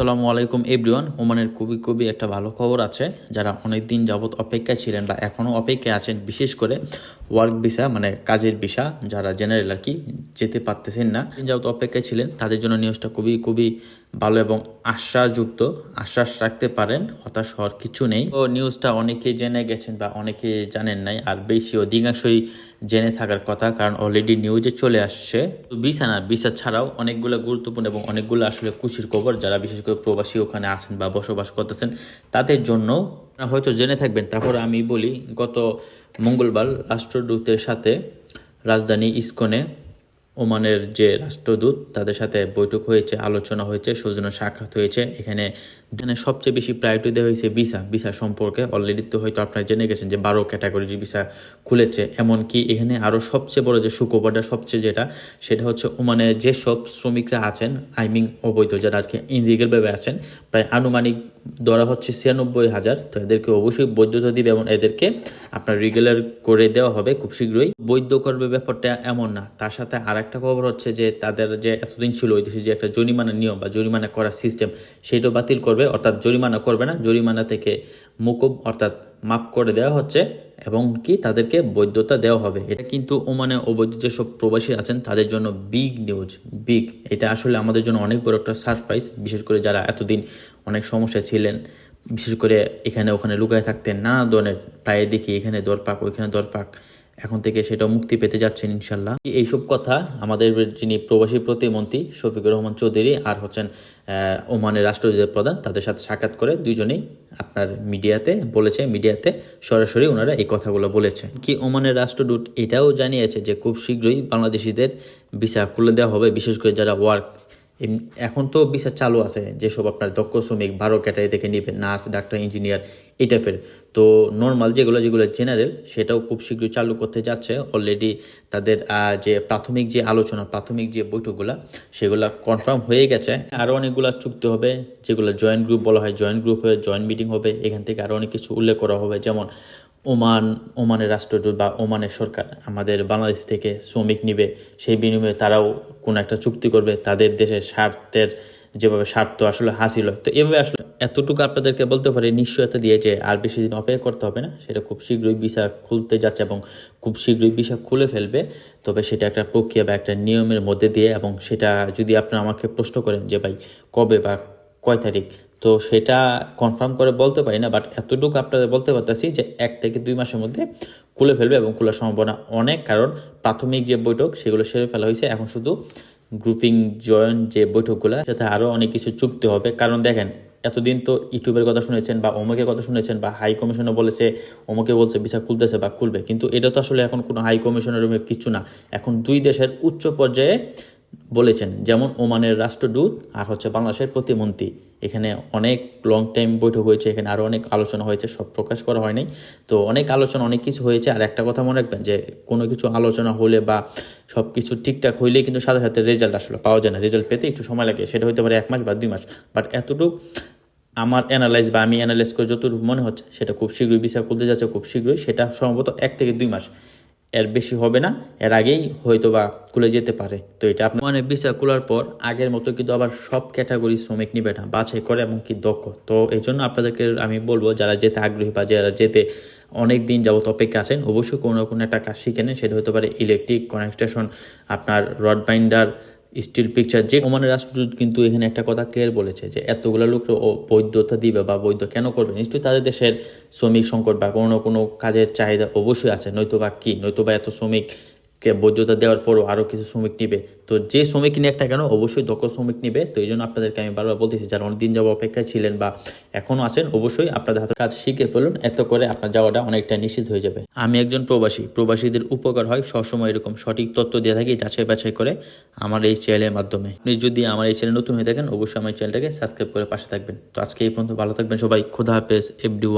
সালামু আলাইকুম, এভরিওয়ান। ওমানের খুবই খুবই একটা ভালো খবর আছে। যারা অনেক দিন যাবৎ অপেক্ষায় ছিলেন বা এখনও অপেক্ষায় আছেন, বিশেষ করে ওয়ার্ক ভিসা মানে কাজের ভিসা যারা জেনারেল আর কি, যেতে পারতেছেন না যাবৎ অপেক্ষায় ছিলেন, তাদের জন্য নিউজটা খুবই খুবই ভালো এবং আশ্বাসযুক্ত আশ্বাস রাখতে পারেন, হতাশ হওয়ার কিছু নেই। তো নিউজটা অনেকেই জেনে গেছেন বা অনেকে জানেন নাই, আর বেশি অধিকাংশই জেনে থাকার কথা, কারণ অলরেডি নিউজে চলে আসছে। তো ভিসা না ভিসা ছাড়াও অনেকগুলো গুরুত্বপূর্ণ এবং অনেকগুলো আসলে খুশির খবর, যারা বিশেষ করে প্রবাসী ওখানে আছেন বা বসবাস করতেছেন, তাদের জন্য হয়তো জেনে থাকবেন। তারপর আমি বলি, গত মঙ্গলবার রাষ্ট্রদূতের সাথে রাজধানী ইস্কনে ওমানের যে রাষ্ট্রদূত, তাদের সাথে বৈঠক হয়েছে, আলোচনা হয়েছে, সৌজন্য সাক্ষাৎ হয়েছে। এখানে এখানে সবচেয়ে বেশি প্রায়োরিটি দেওয়া হয়েছে ভিসা ভিসা সম্পর্কে। অলরেডি তো হয়তো আপনারা জেনে গেছেন যে বারো ক্যাটাগরির ভিসা খুলেছে। এমনকি এখানে আরও সবচেয়ে বড় যে সুখবরটা সবচেয়ে যেটা, সেটা হচ্ছে ওমানে যেসব শ্রমিকরা আছেন আই মিন অবৈধ যারা আর কি ইনলিগেলভাবে আছেন, প্রায় আনুমানিক ধরা হচ্ছে ছিয়ানব্বই হাজার। তো এদেরকে অবশ্যই বৈধতা দিবে এবং এদেরকে আপনার রেগুলার করে দেওয়া হবে খুব শীঘ্রই। বৈধ করবে ব্যাপারটা এমন না। তার সাথে আর একটা খবর হচ্ছে যে তাদের যে এতদিন ছিল ওই দেশে যে একটা জরিমানা নিয়ম বা জরিমানা করার সিস্টেম সেটাও বাতিল করবে। অর্থাৎ জরিমানা করবে না। জরিমানা থেকে মুকুব অর্থাৎ মাফ করে দেওয়া হচ্ছে এবং কি তাদেরকে বৈধতা দেওয়া হবে। এটা কিন্তু ওমানে অবৈধ যেসব প্রবাসী আছেন, তাদের জন্য বিগ নিউজ বিগ এটা আসলে আমাদের জন্য অনেক বড় একটা সারপ্রাইজ বিশেষ করে যারা এতদিন অনেক সমস্যায় ছিলেন। বিশেষ করে এখানে ওখানে লুকায় থাকতেন, নানা ধরনের প্রায় দেখি এখানে দরপাক, ওইখানে দরপাক। এখন থেকে সেটা মুক্তি পেতে যাচ্ছেন ইনশাল্লাহ। এইসব কথা আমাদের যিনি প্রবাসী প্রতিমন্ত্রী শফিকুর রহমান চৌধুরী আর হচ্ছেন ওমানের রাষ্ট্রদূতের প্রধান, তাদের সাথে সাক্ষাৎ করে দুজনেই আপনার মিডিয়াতে বলেছে, মিডিয়াতে সরাসরি ওনারা এই কথাগুলো বলেছে কি ওমানের রাষ্ট্রদূত এটাও জানিয়েছে যে খুব শীঘ্রই বাংলাদেশিদের ভিসা খুলে দেওয়া হবে, বিশেষ করে যারা ওয়ার্ক এখন তো বিচার চালু আছে, যেসব আপনার দক্ষ শ্রমিক বারো ক্যাটারি থেকে নিবে নার্স, ডাক্তার, ইঞ্জিনিয়ার, এই টাইপের। তো নর্মাল যেগুলো যেগুলো জেনারেল সেটাও খুব শীঘ্রই চালু করতে যাচ্ছে। অলরেডি তাদের যে প্রাথমিক যে আলোচনা, প্রাথমিক যে বৈঠকগুলো, সেগুলো কনফার্ম হয়ে গেছে। আরও অনেকগুলো চুক্তি হবে, যেগুলো জয়েন্ট গ্রুপ বলা হয় জয়েন্ট গ্রুপ হয়ে জয়েন্ট মিটিং হবে, এখান থেকে আরও অনেক কিছু উল্লেখ করা হবে। যেমন ওমান, ওমানের রাষ্ট্রদূত বা ওমানের সরকার আমাদের বাংলাদেশ থেকে শ্রমিক নিবে, সেই বিনিময়ে তারাও কোনো একটা চুক্তি করবে, তাদের দেশের স্বার্থের যেভাবে স্বার্থ আসলে হাসিল হয়। তো এভাবে আসলে এতটুকু আপনাদেরকে বলতে পারি নিশ্চয়তা দিয়ে যে আর বেশি দিন অপেক্ষা করতে হবে না, সেটা খুব শীঘ্রই ভিসা খুলতে যাচ্ছে এবং খুব শীঘ্রই ভিসা খুলে ফেলবে, তবে সেটা একটা প্রক্রিয়া বা একটা নিয়মের মধ্যে দিয়ে এবং সেটা যদি আপনারা আমাকে প্রশ্ন করেন যে ভাই কবে বা কয় তারিখ তো সেটা কনফার্ম করে বলতে পারি না বাট এতটুকু আপনাদের বলতে পারতেছি যে এক থেকে দুই মাসের মধ্যে খুলে ফেলবে এবং খোলার সম্ভাবনা অনেক, কারণ প্রাথমিক যে বৈঠক সেগুলো সেরে ফেলা হয়েছে। এখন শুধু গ্রুপিং জয়েন যে বৈঠকগুলো সাথে আরও অনেক কিছু চুক্তি হবে। কারণ দেখেন, এতদিন তো ইউটিউবের কথা শুনেছেন বা অমুকের কথা শুনেছেন বা হাই কমিশনে বলেছে, অমুকে বলছে ভিসা খুলতেছে বা খুলবে, কিন্তু এটা তো আসলে এখন কোনো হাই কমিশনের কিছু না। এখন দুই দেশের উচ্চ পর্যায়ে বলেছেন, যেমন ওমানের রাষ্ট্রদূত আর হচ্ছে বাংলাদেশের প্রতিমন্ত্রী। এখানে অনেক লং টাইম বৈঠক হয়েছে, এখানে আরও অনেক আলোচনা হয়েছে, সব প্রকাশ করা হয়নি। তো অনেক আলোচনা, অনেক কিছু হয়েছে। আর একটা কথা মনে রাখবেন যে, কোনো কিছু আলোচনা হলে বা সব কিছু ঠিকঠাক হইলে কিন্তু সাথে সাথে রেজাল্ট আসলে পাওয়া যায় না। রেজাল্ট পেতে একটু সময় লাগে, সেটা হতে পারে এক মাস বা দুই মাস। বাট এতটুকু আমার অ্যানালাইজ বা আমি অ্যানালাইজ করে যতটুকু মনে হচ্ছে, সেটা খুব শীঘ্রই ভিসা খুলতে যাচ্ছে, খুব শীঘ্রই। সেটা সম্ভবত এক থেকে দুই মাস। এর বেশি হবে না, এর আগেই হয়তো বা খুলে যেতে পারে। তো এটা আপনার মানে ভিসা খোলার পর আগের মতো কিন্তু আবার সব ক্যাটাগরি শ্রমিক নিবে না, বাছাই করে এবং কি দক্ষ। তো এই জন্য আপনাদেরকে আমি বলব, যারা যেতে আগ্রহী বা যারা যেতে অনেক দিন যাবত অপেক্ষা আছেন, অবশ্যই কোনো না কোনো একটা কাজ শিখে নেন। সেটা হতে পারে ইলেকট্রিক কনেকশন আপনার রড বাইন্ডার স্টিল পিকচার যে ওমানের রাষ্ট্রদূত কিন্তু এখানে একটা কথা ক্লিয়ার বলেছে যে এতগুলো লোক বৈধতা দিবে বা বৈধ কেন করবে? নিশ্চয়ই তাদের দেশের শ্রমিক সংকট বা কোনো কোনো কাজের চাহিদা অবশ্যই আছে নয়তো বা কী? নয়তো বা এত শ্রমিককে বৈধতা দেওয়ার পরও আরও কিছু শ্রমিক নিবে। তো যে শ্রমিক নিয়ে একটা কেন, অবশ্যই দক্ষ শ্রমিক নিবে। তো এই জন্য আপনাদেরকে আমি বারবার বলতেছি, যারা অনেকদিন যাব অপেক্ষায় ছিলেন বা এখনও আছেন, অবশ্যই আপনাদের হাতে কাজ শিখে ফেলুন। এত করে আপনার যাওয়াটা অনেকটা নিশ্চিত হয়ে যাবে। আমি একজন প্রবাসী, প্রবাসীদের উপকার হয় সবসময় এরকম সঠিক তথ্য দিয়ে থাকি, যাচাই বাছাই করে আমার এই চ্যানেলের মাধ্যমে। আপনি যদি আমার এই চ্যানেল নতুন হয়ে থাকেন, অবশ্যই আমার চ্যানেলটাকে সাবস্ক্রাইব করে পাশে থাকবেন। তো আজকে এই পর্যন্ত, ভালো থাকবেন সবাই। খোদা হাফেজ এভরি